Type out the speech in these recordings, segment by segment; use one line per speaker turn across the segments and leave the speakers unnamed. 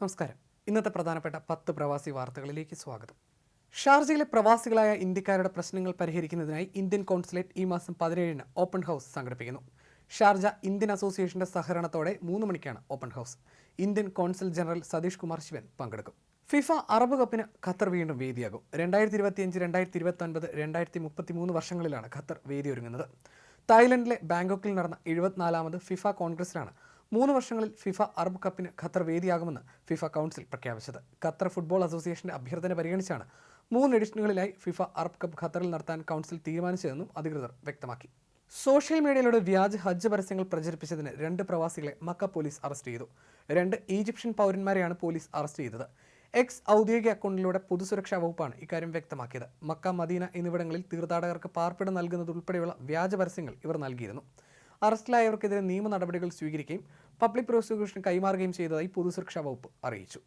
നമസ്കാരം. ഇന്നത്തെ പ്രധാനപ്പെട്ട പത്ത് പ്രവാസി വാർത്തകളിലേക്ക് സ്വാഗതം. ഷാർജയിലെ പ്രവാസികളായ ഇന്ത്യക്കാരുടെ പ്രശ്നങ്ങൾ പരിഹരിക്കുന്നതിനായി ഇന്ത്യൻ കോൺസുലേറ്റ് ഈ മാസം പതിനേഴിന് ഓപ്പൺ ഹൗസ് സംഘടിപ്പിക്കുന്നു. ഷാർജ ഇന്ത്യൻ അസോസിയേഷന്റെ സഹകരണത്തോടെ മൂന്ന് മണിക്കാണ് open house. Indian consul general Satish Kumar Sivan പങ്കെടുക്കും. ഫിഫ അറബ് കപ്പിന് ഖത്തർ വീണ്ടും വേദിയാകും. രണ്ടായിരത്തി ഇരുപത്തിയഞ്ച് രണ്ടായിരത്തി ഇരുപത്തി ഒൻപത് രണ്ടായിരത്തി മുപ്പത്തി മൂന്ന് വർഷങ്ങളിലാണ് ഖത്തർ വേദിയൊരുങ്ങുന്നത്. തായ്ലൻഡിലെ ബാങ്കോക്കിൽ നടന്ന എഴുപത്തിനാലാമത് ഫിഫ കോൺഗ്രസിലാണ് മൂന്ന് വർഷങ്ങളിൽ ഫിഫ അറബ് കപ്പിന് ഖത്തർ വേദിയാകുമെന്ന് ഫിഫ കൗൺസിൽ പ്രഖ്യാപിച്ചത്. ഖത്തർ ഫുട്ബോൾ അസോസിയേഷന്റെ അഭ്യർത്ഥന പരിഗണിച്ചാണ് മൂന്ന് എഡിഷനുകളിലായി ഫിഫ അറബ് കപ്പ് ഖത്തറിൽ നടത്താൻ കൗൺസിൽ തീരുമാനിച്ചതെന്നും അധികൃതർ വ്യക്തമാക്കി. സോഷ്യൽ മീഡിയയിലൂടെ വ്യാജ ഹജ്ജ് പരസ്യങ്ങൾ പ്രചരിപ്പിച്ചതിന് രണ്ട് പ്രവാസികളെ മക്ക പോലീസ് അറസ്റ്റ് ചെയ്തു. രണ്ട് ഈജിപ്ഷ്യൻ പൗരന്മാരെയാണ് പോലീസ് അറസ്റ്റ് ചെയ്തത്. എക്സ് ഔദ്യോഗിക അക്കൗണ്ടിലൂടെ പൊതുസുരക്ഷാ വകുപ്പാണ് ഇക്കാര്യം വ്യക്തമാക്കിയത്. മക്ക മദീന എന്നിവിടങ്ങളിൽ തീർത്ഥാടകർക്ക് പാർപ്പിടം നൽകുന്നതുൾപ്പെടെയുള്ള വ്യാജ പരസ്യങ്ങൾ ഇവർ നൽകിയിരുന്നു. അറസ്റ്റിലായവർക്കെതിരെ നിയമ നടപടികൾ സ്വീകരിക്കുകയും പബ്ലിക് പ്രോസിക്യൂഷൻ കൈമാറുകയും ചെയ്തതായി പൊതുസുരക്ഷാ വകുപ്പ് അറിയിച്ചു.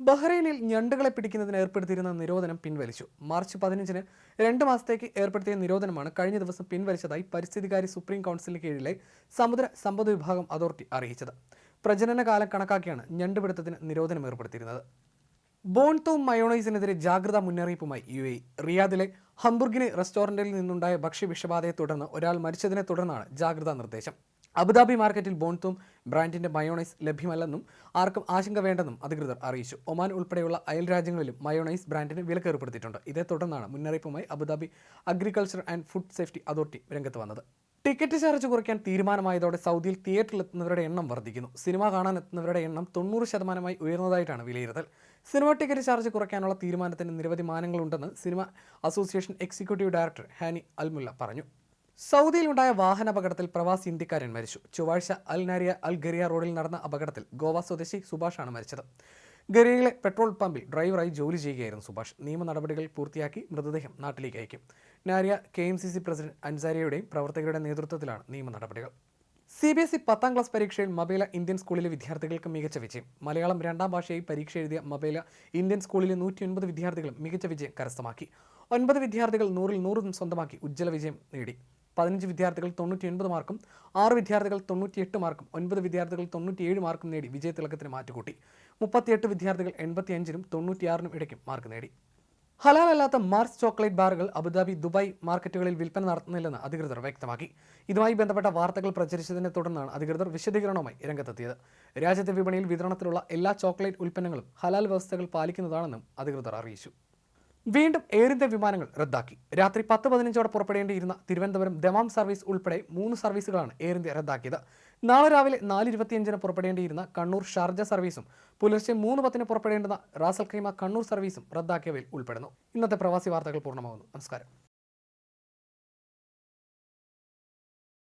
ബഹ്റൈനിൽ ഞണ്ടുകളെ പിടിക്കുന്നതിന് ഏർപ്പെടുത്തിയിരുന്ന നിരോധനം പിൻവലിച്ചു. മാർച്ച് പതിനഞ്ചിന് രണ്ട് മാസത്തേക്ക് ഏർപ്പെടുത്തിയ നിരോധനമാണ് കഴിഞ്ഞ ദിവസം പിൻവലിച്ചതായി പരിസ്ഥിതികാരി സുപ്രീം കൗൺസിലിന് കീഴിലെ സമുദ്ര സമ്പദ് വിഭാഗം അതോറിറ്റി അറിയിച്ചത്. പ്രജനന കാലം കണക്കാക്കിയാണ് ഞണ്ടുപിടുത്തത്തിന് നിരോധനം ഏർപ്പെടുത്തിയിരുന്നത്. ബോൺതോം മയോണൈസിനെതിരെ ജാഗ്രതാ മുന്നറിയിപ്പുമായി യു എ റിയാദിലെ ഹംബുർഗിനെ റെസ്റ്റോറന്റിൽ നിന്നുണ്ടായ ഭക്ഷ്യ വിഷബാധയെ തുടർന്ന് ഒരാൾ മരിച്ചതിനെ തുടർന്നാണ് ജാഗ്രതാ നിർദ്ദേശം. അബുദാബി മാർക്കറ്റിൽ ബോൺതും ബ്രാൻഡിന്റെ മയോണൈസ് ലഭ്യമല്ലെന്നും ആർക്കും ആശങ്ക വേണ്ടെന്നും അധികൃതർ അറിയിച്ചു. ഒമാൻ ഉൾപ്പെടെയുള്ള അയൽ രാജ്യങ്ങളിലും മയോണൈസ് ബ്രാൻഡിന് വിലക്ക് ഏർപ്പെടുത്തിയിട്ടുണ്ട് ഇതേ തുടർന്നാണ് മുന്നറിയിപ്പുമായി Abu Dhabi agriculture and food safety authority രംഗത്ത് വന്നത്. ടിക്കറ്റ് ചാർജ് കുറയ്ക്കാൻ തീരുമാനമായതോടെ സൗദിയിൽ തിയേറ്ററിൽ എത്തുന്നവരുടെ എണ്ണം വർദ്ധിക്കുന്നു. സിനിമ കാണാൻ എത്തുന്നവരുടെ എണ്ണം തൊണ്ണൂറ് ശതമാനമായി ഉയർന്നതായിട്ടാണ് വിലയിരുത്തൽ. സിനിമ ടിക്കറ്റ് ചാർജ് കുറയ്ക്കാനുള്ള തീരുമാനത്തിന് നിരവധി മാനങ്ങളുണ്ടെന്ന് cinema association executive director Hani Almulla പറഞ്ഞു. സൗദിയിലുണ്ടായ വാഹനാപകടത്തിൽ പ്രവാസി ഇന്ത്യക്കാരൻ മരിച്ചു. ചൊവ്വാഴ്ച അൽ നാരിയ അൽ ഗരിയ റോഡിൽ നടന്ന അപകടത്തിൽ ഗോവ സ്വദേശി സുഭാഷ് ആണ് മരിച്ചത്. ഗരിയയിലെ പെട്രോൾ പമ്പിൽ ഡ്രൈവറായി ജോലി ചെയ്യുകയായിരുന്നു സുഭാഷ്. നിയമ നടപടികൾ പൂർത്തിയാക്കി മൃതദേഹം നാട്ടിലേക്ക് അയക്കും. Nariya K M C C president അൻസാരിയുടെയും പ്രവർത്തകരുടെ നേതൃത്വത്തിലാണ് നിയമ നടപടികൾ. സി ബി എസ് ഇ പത്താം ക്ലാസ് പരീക്ഷയിൽ മബേല ഇന്ത്യൻ സ്കൂളിലെ വിദ്യാർത്ഥികൾക്ക് മികച്ച വിജയം. മലയാളം രണ്ടാം ഭാഷയായി പരീക്ഷ എഴുതിയ മബേല ഇന്ത്യൻ സ്കൂളിലെ നൂറ്റി ഒൻപത് വിദ്യാർത്ഥികളും മികച്ച വിജയം കരസ്ഥമാക്കി. ഒൻപത് വിദ്യാർത്ഥികൾ നൂറിൽ നൂറും സ്വന്തമാക്കി ഉജ്ജ്വല വിജയം നേടി. പതിനഞ്ച് വിദ്യാർത്ഥികൾ തൊണ്ണൂറ്റി ഒൻപത് മാർക്കും ആറ് വിദ്യാർത്ഥികൾ തൊണ്ണൂറ്റിയെട്ട് മാർക്കും ഒൻപത് വിദ്യാർത്ഥികൾ തൊണ്ണൂറ്റിയേഴ് മാർക്കും നേടി വിജയത്തിളക്കത്തിന് മാറ്റുകൂട്ടി. മുപ്പത്തിയെട്ട് വിദ്യാർത്ഥികൾ എൺപത്തിയഞ്ചിനും തൊണ്ണൂറ്റിയാറിനും ഇടയ്ക്കും മാർക്ക് നേടി. ഹലാലല്ലാത്ത മാർസ് ചോക്ലേറ്റ് ബാറുകൾ അബുദാബി ദുബായ് മാർക്കറ്റുകളിൽ വിൽപ്പന നടത്തുന്നില്ലെന്ന് അധികൃതർ വ്യക്തമാക്കി. ഇതുമായി ബന്ധപ്പെട്ട വാർത്തകൾ പ്രചരിച്ചതിനെ തുടർന്നാണ് അധികൃതർ വിശദീകരണവുമായി രംഗത്തെത്തിയത്. രാജ്യത്തെ വിപണിയിൽ വിതരണത്തിലുള്ള എല്ലാ ചോക്ലേറ്റ് ഉൽപ്പന്നങ്ങളും ഹലാൽ വ്യവസ്ഥകൾ പാലിക്കുന്നതാണെന്നും അധികൃതർ അറിയിച്ചു. വീണ്ടും എയർ ഇന്ത്യ വിമാനങ്ങൾ റദ്ദാക്കി. രാത്രി പത്ത് പതിനഞ്ചോടെ പുറപ്പെടേണ്ടിയിരുന്ന തിരുവനന്തപുരം ദമാം സർവീസ് ഉൾപ്പെടെ മൂന്ന് സർവീസുകളാണ് എയർ ഇന്ത്യ റദ്ദാക്കിയത്. നാളെ രാവിലെ നാല് ഇരുപത്തിയഞ്ചിന് പുറപ്പെടേണ്ടിയിരുന്ന കണ്ണൂർ ഷാർജ സർവീസും പുലർച്ചെ മൂന്ന് പത്തിന് പുറപ്പെടേണ്ടുന്ന റാസൽ കൈമ കണ്ണൂർ സർവീസും റദ്ദാക്കിയവയിൽ ഉൾപ്പെടുന്നു. ഇന്നത്തെ പ്രവാസി വാർത്തകൾ പൂർണമാകുന്നു. നമസ്കാരം.